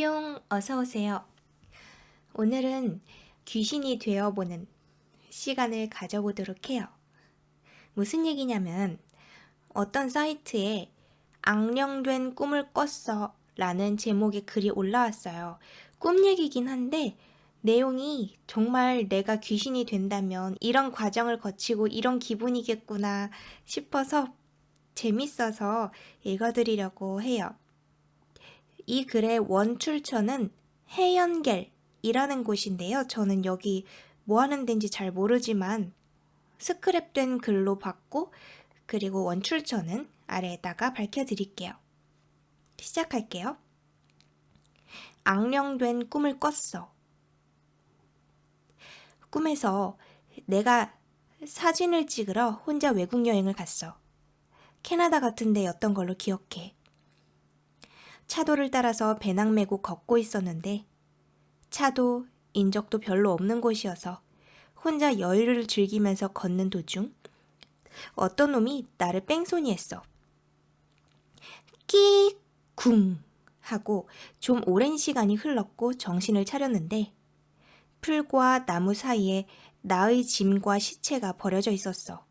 뿅, 어서오세요. 오늘은 귀신이 되어보는 시간을 가져보도록 해요. 무슨 얘기냐면, 어떤 사이트에 악령된 꿈을 꿨어 라는 제목의 글이 올라왔어요. 꿈 얘기긴 한데, 내용이 정말 내가 귀신이 된다면 이런 과정을 거치고 이런 기분이겠구나 싶어서 재밌어서 읽어드리려고 해요. 이 글의 원출처는 해연겔이라는 곳인데요. 저는 여기 뭐 하는 데인지 잘 모르지만 스크랩된 글로 봤고 그리고 원출처는 아래에다가 밝혀드릴게요. 시작할게요. 악령된 꿈을 꿨어. 꿈에서 내가 사진을 찍으러 혼자 외국 여행을 갔어. 캐나다 같은 데였던 걸로 기억해. 차도를 따라서 배낭 메고 걷고 있었는데 차도 인적도 별로 없는 곳이어서 혼자 여유를 즐기면서 걷는 도중 어떤 놈이 나를 뺑소니했어. 끼쿵 하고 좀 오랜 시간이 흘렀고 정신을 차렸는데 풀과 나무 사이에 나의 짐과 시체가 버려져 있었어.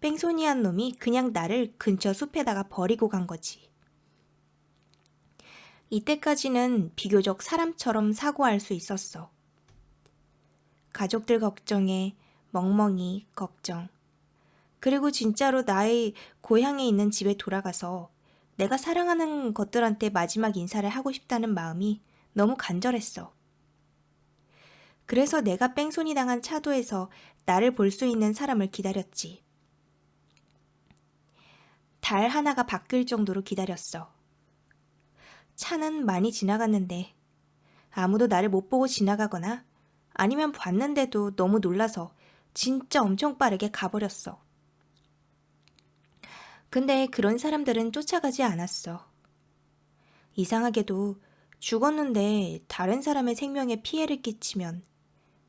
뺑소니한 놈이 그냥 나를 근처 숲에다가 버리고 간 거지. 이때까지는 비교적 사람처럼 사고할 수 있었어. 가족들 걱정에 멍멍이 걱정. 그리고 진짜로 나의 고향에 있는 집에 돌아가서 내가 사랑하는 것들한테 마지막 인사를 하고 싶다는 마음이 너무 간절했어. 그래서 내가 뺑소니 당한 차도에서 나를 볼 수 있는 사람을 기다렸지. 달 하나가 바뀔 정도로 기다렸어. 차는 많이 지나갔는데 아무도 나를 못 보고 지나가거나 아니면 봤는데도 너무 놀라서 진짜 엄청 빠르게 가버렸어. 근데 그런 사람들은 쫓아가지 않았어. 이상하게도 죽었는데 다른 사람의 생명에 피해를 끼치면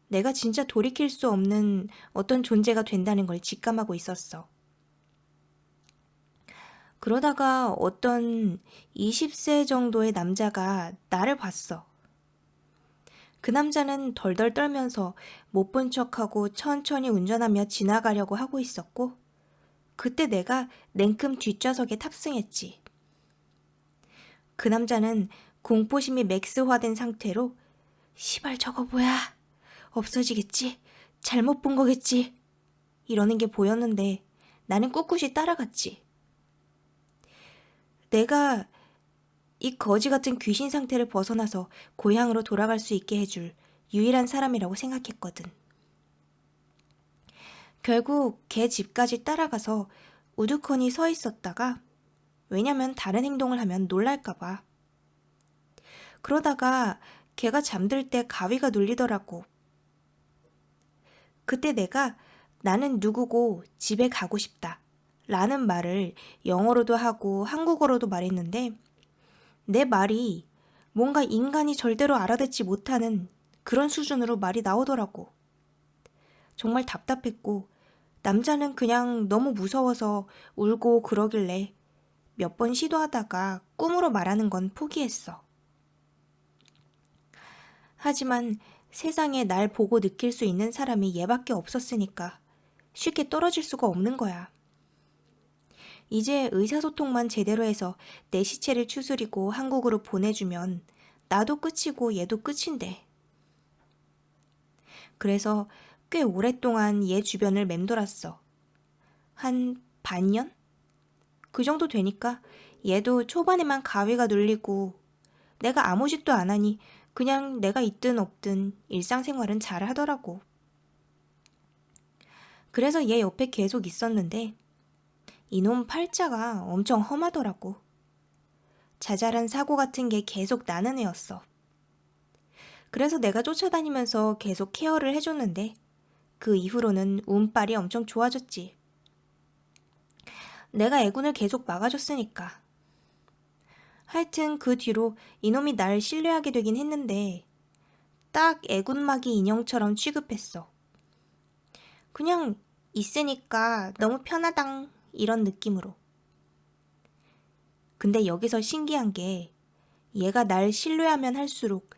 내가 진짜 돌이킬 수 없는 어떤 존재가 된다는 걸 직감하고 있었어. 그러다가 어떤 20세 정도의 남자가 나를 봤어. 그 남자는 덜덜 떨면서 못 본 척하고 천천히 운전하며 지나가려고 하고 있었고, 그때 내가 냉큼 뒷좌석에 탑승했지. 그 남자는 공포심이 맥스화된 상태로, 시발 저거 뭐야? 없어지겠지? 잘못 본 거겠지? 이러는 게 보였는데 나는 꿋꿋이 따라갔지. 내가 이 거지 같은 귀신 상태를 벗어나서 고향으로 돌아갈 수 있게 해줄 유일한 사람이라고 생각했거든. 결국 걔 집까지 따라가서 우두커니 서 있었다가 왜냐면 다른 행동을 하면 놀랄까봐. 그러다가 걔가 잠들 때 가위가 눌리더라고. 그때 내가 나는 누구고 집에 가고 싶다. 라는 말을 영어로도 하고 한국어로도 말했는데 내 말이 뭔가 인간이 절대로 알아듣지 못하는 그런 수준으로 말이 나오더라고. 정말 답답했고 남자는 그냥 너무 무서워서 울고 그러길래 몇 번 시도하다가 꿈으로 말하는 건 포기했어. 하지만 세상에 날 보고 느낄 수 있는 사람이 얘밖에 없었으니까 쉽게 떨어질 수가 없는 거야. 이제 의사소통만 제대로 해서 내 시체를 추스리고 한국으로 보내주면 나도 끝이고 얘도 끝인데. 그래서 꽤 오랫동안 얘 주변을 맴돌았어. 한 반년? 그 정도 되니까 얘도 초반에만 가위가 눌리고 내가 아무 짓도 안 하니 그냥 내가 있든 없든 일상생활은 잘 하더라고. 그래서 얘 옆에 계속 있었는데 이놈 팔자가 엄청 험하더라고. 자잘한 사고 같은 게 계속 나는 애였어. 그래서 내가 쫓아다니면서 계속 케어를 해줬는데 그 이후로는 운빨이 엄청 좋아졌지. 내가 애군을 계속 막아줬으니까. 하여튼 그 뒤로 이놈이 날 신뢰하게 되긴 했는데 딱 애군막이 인형처럼 취급했어. 그냥 있으니까 너무 편하당 이런 느낌으로. 근데 여기서 신기한 게 얘가 날 신뢰하면 할수록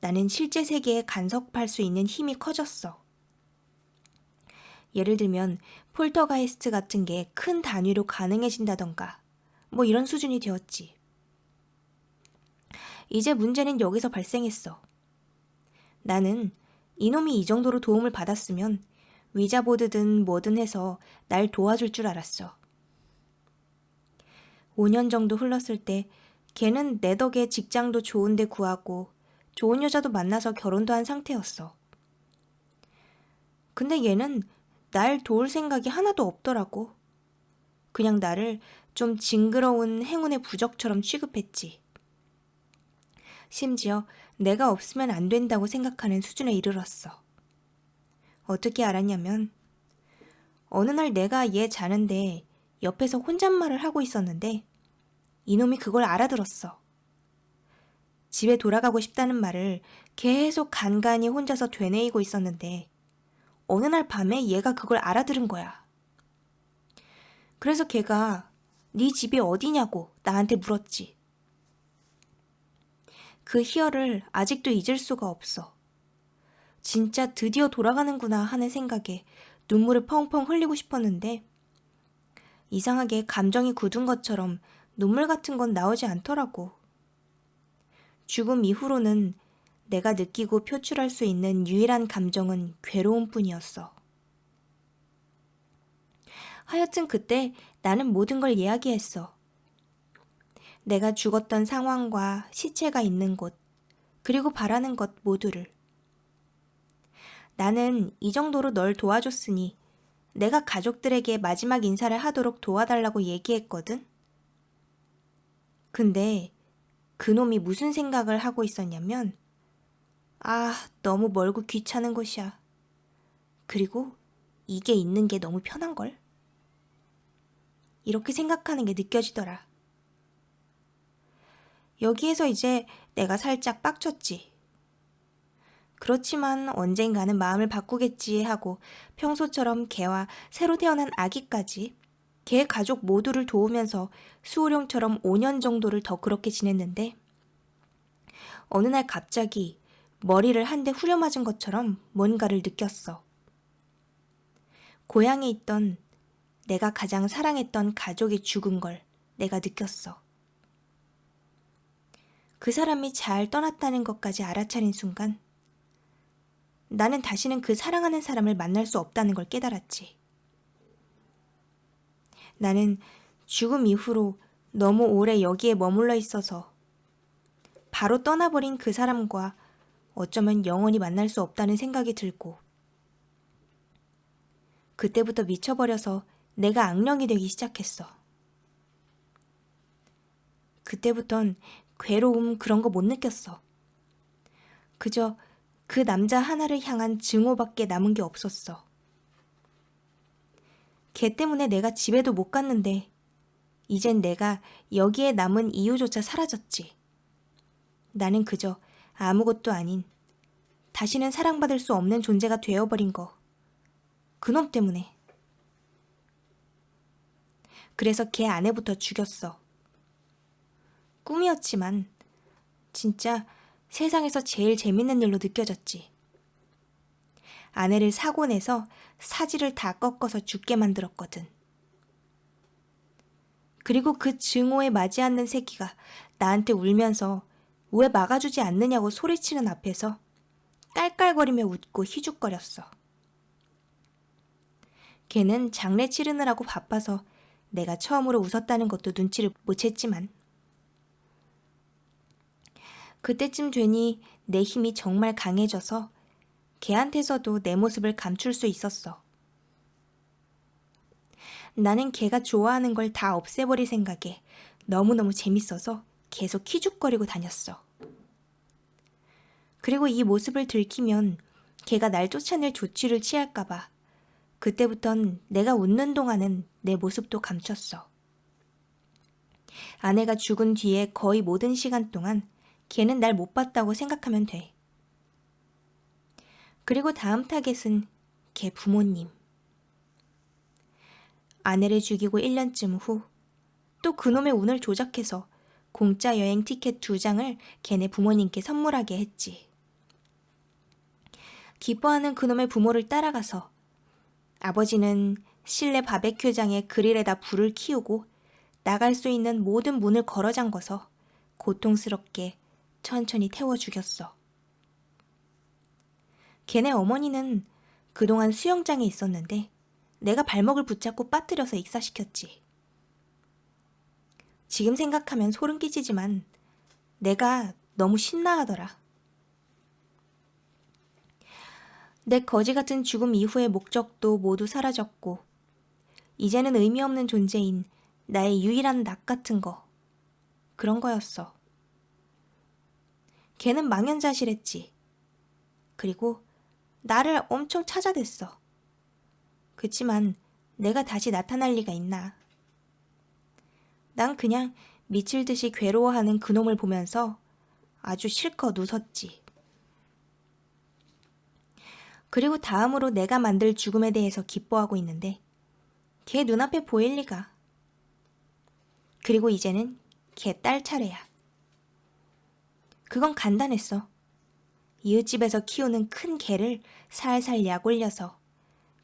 나는 실제 세계에 간섭할 수 있는 힘이 커졌어. 예를 들면 폴터가이스트 같은 게 큰 단위로 가능해진다던가 뭐 이런 수준이 되었지. 이제 문제는 여기서 발생했어. 나는 이놈이 이 정도로 도움을 받았으면 위자보드든 뭐든 해서 날 도와줄 줄 알았어. 5년 정도 흘렀을 때 걔는 내 덕에 직장도 좋은데 구하고 좋은 여자도 만나서 결혼도 한 상태였어. 근데 얘는 날 도울 생각이 하나도 없더라고. 그냥 나를 좀 징그러운 행운의 부적처럼 취급했지. 심지어 내가 없으면 안 된다고 생각하는 수준에 이르렀어. 어떻게 알았냐면, 어느 날 내가 얘 자는데 옆에서 혼잣말을 하고 있었는데, 이놈이 그걸 알아들었어. 집에 돌아가고 싶다는 말을 계속 간간히 혼자서 되뇌이고 있었는데, 어느 날 밤에 얘가 그걸 알아들은 거야. 그래서 걔가 네 집이 어디냐고 나한테 물었지. 그 희열을 아직도 잊을 수가 없어. 진짜 드디어 돌아가는구나 하는 생각에 눈물을 펑펑 흘리고 싶었는데 이상하게 감정이 굳은 것처럼 눈물 같은 건 나오지 않더라고. 죽음 이후로는 내가 느끼고 표출할 수 있는 유일한 감정은 괴로움 뿐이었어. 하여튼 그때 나는 모든 걸 이야기했어. 내가 죽었던 상황과 시체가 있는 곳, 그리고 바라는 것 모두를. 나는 이 정도로 널 도와줬으니 내가 가족들에게 마지막 인사를 하도록 도와달라고 얘기했거든? 근데 그놈이 무슨 생각을 하고 있었냐면, 아, 너무 멀고 귀찮은 곳이야. 그리고 이게 있는 게 너무 편한걸? 이렇게 생각하는 게 느껴지더라. 여기에서 이제 내가 살짝 빡쳤지. 그렇지만 언젠가는 마음을 바꾸겠지 하고 평소처럼 개와 새로 태어난 아기까지 개 가족 모두를 도우면서 수호령처럼 5년 정도를 더 그렇게 지냈는데 어느 날 갑자기 머리를 한 대 후려맞은 것처럼 뭔가를 느꼈어. 고향에 있던 내가 가장 사랑했던 가족이 죽은 걸 내가 느꼈어. 그 사람이 잘 떠났다는 것까지 알아차린 순간 나는 다시는 그 사랑하는 사람을 만날 수 없다는 걸 깨달았지. 나는 죽음 이후로 너무 오래 여기에 머물러 있어서 바로 떠나버린 그 사람과 어쩌면 영원히 만날 수 없다는 생각이 들고 그때부터 미쳐버려서 내가 악령이 되기 시작했어. 그때부턴 괴로움 그런 거 못 느꼈어. 그저 그 남자 하나를 향한 증오밖에 남은 게 없었어. 걔 때문에 내가 집에도 못 갔는데, 이젠 내가 여기에 남은 이유조차 사라졌지. 나는 그저 아무것도 아닌, 다시는 사랑받을 수 없는 존재가 되어버린 거. 그놈 때문에. 그래서 걔 아내부터 죽였어. 꿈이었지만 진짜 세상에서 제일 재밌는 일로 느껴졌지. 아내를 사고 내서 사지를 다 꺾어서 죽게 만들었거든. 그리고 그 증오에 맞이 않는 새끼가 나한테 울면서 왜 막아주지 않느냐고 소리치는 앞에서 깔깔거리며 웃고 희죽거렸어. 걔는 장례 치르느라고 바빠서 내가 처음으로 웃었다는 것도 눈치를 못 챘지만 그때쯤 되니 내 힘이 정말 강해져서 걔한테서도 내 모습을 감출 수 있었어. 나는 걔가 좋아하는 걸 다 없애버릴 생각에 너무너무 재밌어서 계속 키죽거리고 다녔어. 그리고 이 모습을 들키면 걔가 날 쫓아낼 조치를 취할까봐 그때부턴 내가 웃는 동안은 내 모습도 감췄어. 아내가 죽은 뒤에 거의 모든 시간 동안 걔는 날 못 봤다고 생각하면 돼. 그리고 다음 타겟은 걔 부모님. 아내를 죽이고 1년쯤 후 또 그놈의 운을 조작해서 공짜 여행 티켓 두 장을 걔네 부모님께 선물하게 했지. 기뻐하는 그놈의 부모를 따라가서 아버지는 실내 바베큐장에 그릴에다 불을 키우고 나갈 수 있는 모든 문을 걸어 잠궈서 고통스럽게 천천히 태워 죽였어. 걔네 어머니는 그동안 수영장에 있었는데 내가 발목을 붙잡고 빠뜨려서 익사시켰지. 지금 생각하면 소름 끼치지만 내가 너무 신나하더라. 내 거지 같은 죽음 이후의 목적도 모두 사라졌고, 이제는 의미 없는 존재인 나의 유일한 낙 같은 거. 그런 거였어. 걔는 망연자실했지. 그리고 나를 엄청 찾아댔어. 그치만 내가 다시 나타날 리가 있나. 난 그냥 미칠 듯이 괴로워하는 그놈을 보면서 아주 실컷 웃었지. 그리고 다음으로 내가 만들 죽음에 대해서 기뻐하고 있는데 걔 눈앞에 보일 리가. 그리고 이제는 걔 딸 차례야. 그건 간단했어. 이웃집에서 키우는 큰 개를 살살 약 올려서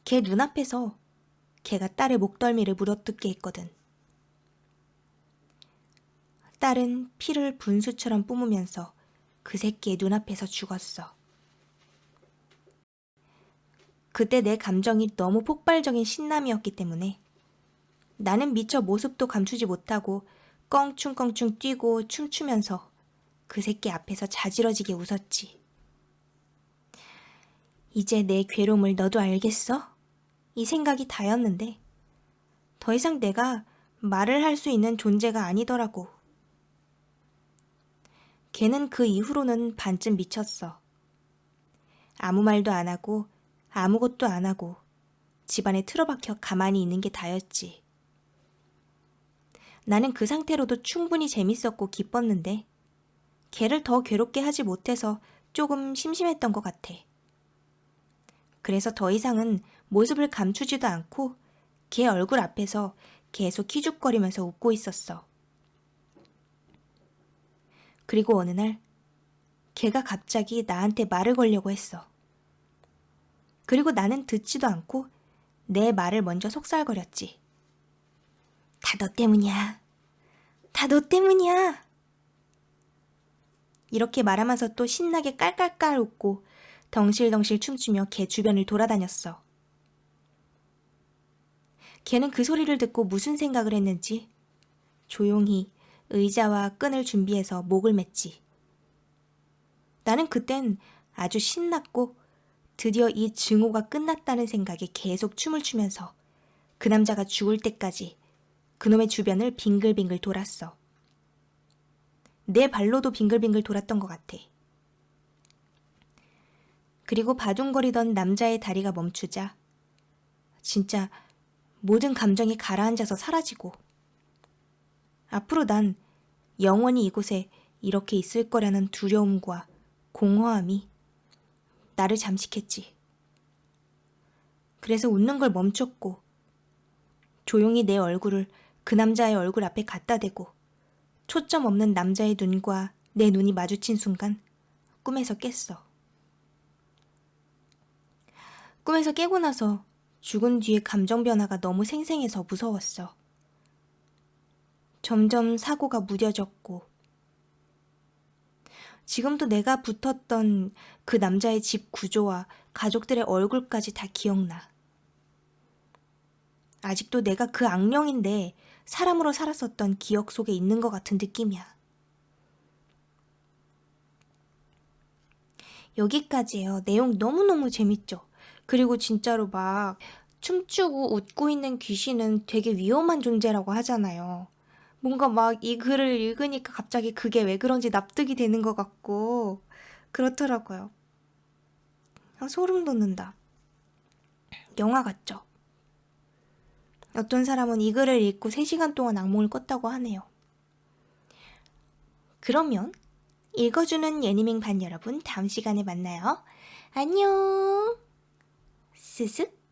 걔 눈앞에서 걔가 딸의 목덜미를 물어뜯게 했거든. 딸은 피를 분수처럼 뿜으면서 그 새끼의 눈앞에서 죽었어. 그때 내 감정이 너무 폭발적인 신남이었기 때문에 나는 미처 모습도 감추지 못하고 껑충껑충 뛰고 춤추면서 그 새끼 앞에서 자지러지게 웃었지. 이제 내 괴로움을 너도 알겠어? 이 생각이 다였는데 더 이상 내가 말을 할 수 있는 존재가 아니더라고. 걔는 그 이후로는 반쯤 미쳤어. 아무 말도 안 하고 아무것도 안 하고 집안에 틀어박혀 가만히 있는 게 다였지. 나는 그 상태로도 충분히 재밌었고 기뻤는데 걔를 더 괴롭게 하지 못해서 조금 심심했던 것 같아. 그래서 더 이상은 모습을 감추지도 않고 걔 얼굴 앞에서 계속 키죽거리면서 웃고 있었어. 그리고 어느 날 걔가 갑자기 나한테 말을 걸려고 했어. 그리고 나는 듣지도 않고 내 말을 먼저 속살거렸지. 다 너 때문이야. 다 너 때문이야. 이렇게 말하면서 또 신나게 깔깔깔 웃고 덩실덩실 춤추며 걔 주변을 돌아다녔어. 걔는 그 소리를 듣고 무슨 생각을 했는지 조용히 의자와 끈을 준비해서 목을 맸지. 나는 그땐 아주 신났고 드디어 이 증오가 끝났다는 생각에 계속 춤을 추면서 그 남자가 죽을 때까지 그놈의 주변을 빙글빙글 돌았어. 내 발로도 빙글빙글 돌았던 것 같아. 그리고 바둥거리던 남자의 다리가 멈추자 진짜 모든 감정이 가라앉아서 사라지고 앞으로 난 영원히 이곳에 이렇게 있을 거라는 두려움과 공허함이 나를 잠식했지. 그래서 웃는 걸 멈췄고 조용히 내 얼굴을 그 남자의 얼굴 앞에 갖다 대고 초점 없는 남자의 눈과 내 눈이 마주친 순간 꿈에서 깼어. 꿈에서 깨고 나서 죽은 뒤의 감정 변화가 너무 생생해서 무서웠어. 점점 사고가 무뎌졌고 지금도 내가 붙었던 그 남자의 집 구조와 가족들의 얼굴까지 다 기억나. 아직도 내가 그 악령인데 사람으로 살았었던 기억 속에 있는 것 같은 느낌이야. 여기까지예요. 내용 너무너무 재밌죠? 그리고 진짜로 막 춤추고 웃고 있는 귀신은 되게 위험한 존재라고 하잖아요. 뭔가 막 이 글을 읽으니까 갑자기 그게 왜 그런지 납득이 되는 것 같고 그렇더라고요. 아, 소름 돋는다. 영화 같죠? 어떤 사람은 이 글을 읽고 3시간 동안 악몽을 꿨다고 하네요. 그러면 읽어주는 예니밍 반 여러분 다음 시간에 만나요. 안녕. 스슥